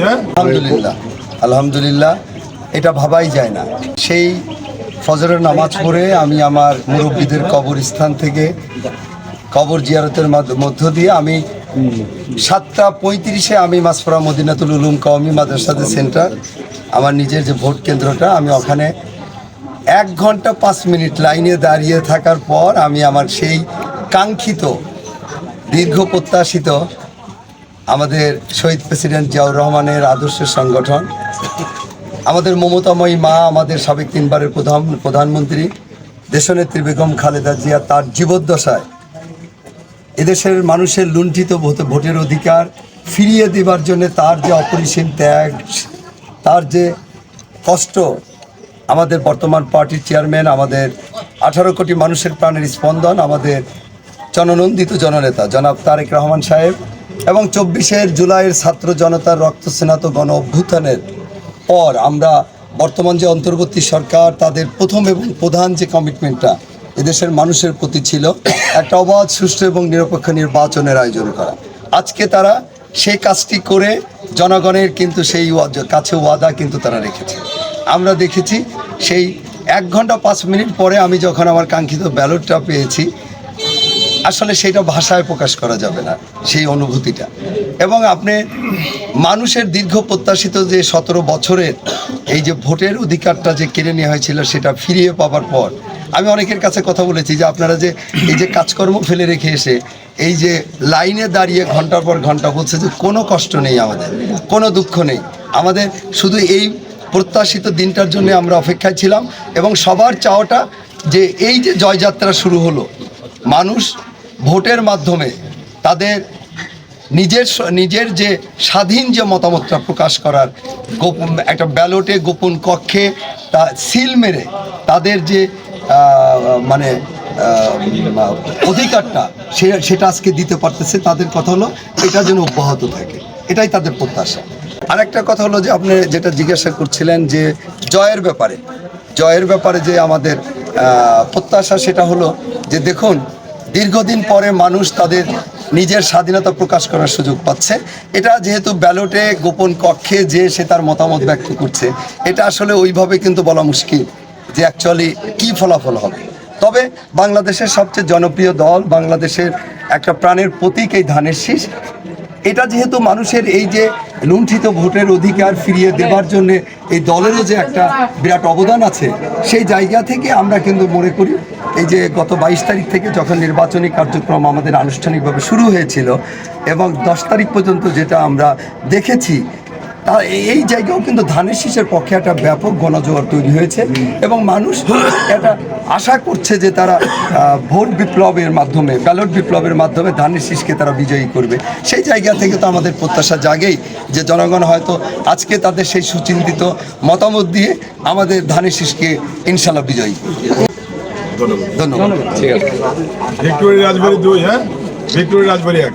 হ্যাঁ? আলহামদুলিল্লাহ এটা ভাবাই যায় না। সেই ফজরের নামাজ পড়ে আমি আমার মুরব্বীদের কবরস্থান থেকে কবর জিয়ারতের মাধ্য- মধ্য দিয়ে আমি সাতটা পঁয়ত্রিশে আমি মাসফরা মদিনাতুল উলুম কওমি মাদ্রাসাদের সেন্টার, আমার নিজের যে ভোট কেন্দ্রটা, আমি ওখানে এক ঘণ্টা পাঁচ মিনিট লাইনে দাঁড়িয়ে থাকার পর আমি আমার সেই কাঙ্ক্ষিত, দীর্ঘ প্রত্যাশিত আমাদের শহীদ প্রেসিডেন্ট জিয়াউর রহমানের আদর্শের সংগঠন, আমাদের মমতাময়ী মা, আমাদের সাবেক তিনবারের প্রধান, প্রধানমন্ত্রী, দেশনেত্রী বেগম খালেদা জিয়া তার জীবদ্দশায় এদেশের মানুষের লুণ্ঠিত ভোট- ভোটের অধিকার ফিরিয়ে দেবার জন্য তার যে অপরিসীম ত্যাগ, তার যে কষ্ট, আমাদের বর্তমান পার্টির চেয়ারম্যান, আমাদের আঠারো কোটি মানুষের প্রাণের স্পন্দন, আমাদের জননন্দিত জননেতা জনাব তারেক রহমান সাহেব এবং চব্বিশের জুলাইয়ের ছাত্র জনতার রক্তস্নাত গণ অভ্যুত্থানের পর আমরা বর্তমান যে অন্তর্বর্তী সরকার, তাদের প্রথম এবং প্রধান যে কমিটমেন্টটা এদেশের মানুষের প্রতি ছিল, একটা অবাধ, সুষ্ঠু এবং নিরপেক্ষ নির্বাচনের আয়োজন করা। আজকে তারা সেই কাজটি করে জনগণের কিন্তু সেই কাছে ওয়াদা কিন্তু তারা রেখেছে। আমরা দেখেছি সেই এক ঘণ্টা পাঁচ মিনিট পরে আমি যখন আমার কাঙ্ক্ষিত ব্যালটটা পেয়েছি আসলে সেটা ভাষায় প্রকাশ করা যাবে না, সেই অনুভূতিটা। এবং আপনি মানুষের দীর্ঘ প্রত্যাশিত যে সতেরো বছরের এই যে ভোটের অধিকারটা যে কেড়ে নেওয়া হয়েছিল, সেটা ফিরিয়ে পাওয়ার পর, আমি অনেকের কাছে কথা বলেছি যে আপনারা যে এই যে কাজকর্ম ফেলে রেখে এসে এই যে লাইনে দাঁড়িয়ে ঘণ্টার পর ঘণ্টা বলছে যে কোনো কষ্ট নেই আমাদের, কোনো দুঃখ নেই। আমাদের শুধু এই প্রত্যাশিত দিনটার জন্য আমরা অপেক্ষায় ছিলাম এবং সবার চাওয়াটা যে এই যে জয়যাত্রা শুরু হলো, মানুষ ভোটের মাধ্যমে তাদের নিজের নিজের যে স্বাধীন যে মতামতটা প্রকাশ করার গোপন একটা ব্যালটে গোপন কক্ষে তা সিল মেরে তাদের যে মানে অধিকারটা সেটা আজকে দিতে পারতেছে, তাদের কথা হলো এটা যেন অব্যাহত থাকে। এটাই তাদের প্রত্যাশা। আর একটা কথা হলো যে আপনি যেটা জিজ্ঞাসা করছিলেন যে জয়ের ব্যাপারে। জয়ের ব্যাপারে যে আমাদের প্রত্যাশা সেটা হলো যে দেখুন দীর্ঘদিন পরে মানুষ তাদের নিজের স্বাধীনতা প্রকাশ করার সুযোগ পাচ্ছে। এটা যেহেতু ব্যালটে গোপন কক্ষে যে সে তার মতামত ব্যক্ত করছে, এটা আসলে ওইভাবে কিন্তু বলা মুশকিল যে অ্যাকচুয়ালি কী ফলাফল হবে। তবে বাংলাদেশের সবচেয়ে জনপ্রিয় দল, বাংলাদেশের একটা প্রাণের প্রতীক এই ধানের শীষ। এটা যেহেতু মানুষের এই যে লুণ্ঠিত ভোটের অধিকার ফিরিয়ে দেবার জন্য এই দলেরও যে একটা বিরাট অবদান আছে, সেই জায়গা থেকে আমরা কিন্তু মনে করি এই যে গত বাইশ তারিখ থেকে যখন নির্বাচনী কার্যক্রম আমাদের আনুষ্ঠানিকভাবে শুরু হয়েছিল এবং দশ তারিখ পর্যন্ত যেটা আমরা দেখেছি, তা এই জায়গাও কিন্তু ধানের শীষের পক্ষে একটা ব্যাপক গণজোয়ার তৈরি হয়েছে এবং মানুষ এটা আশা করছে যে তারা ভোট বিপ্লবের মাধ্যমে, ব্যালট বিপ্লবের মাধ্যমে ধানের শীষকে তারা বিজয়ী করবে। সেই জায়গা থেকে তো আমাদের প্রত্যাশা জাগেই যে জনগণ হয়তো আজকে তাদের সেই সুচিন্তিত মতামত দিয়ে আমাদের ধানের শীষকে ইনশাল্লাহ বিজয়ী করবে ধন্যবাদ। ভিক্টোরিয়া রাজবাড়ি দুই হ্যাঁ? ভিক্টোরিয়া রাজবাড়ি এক।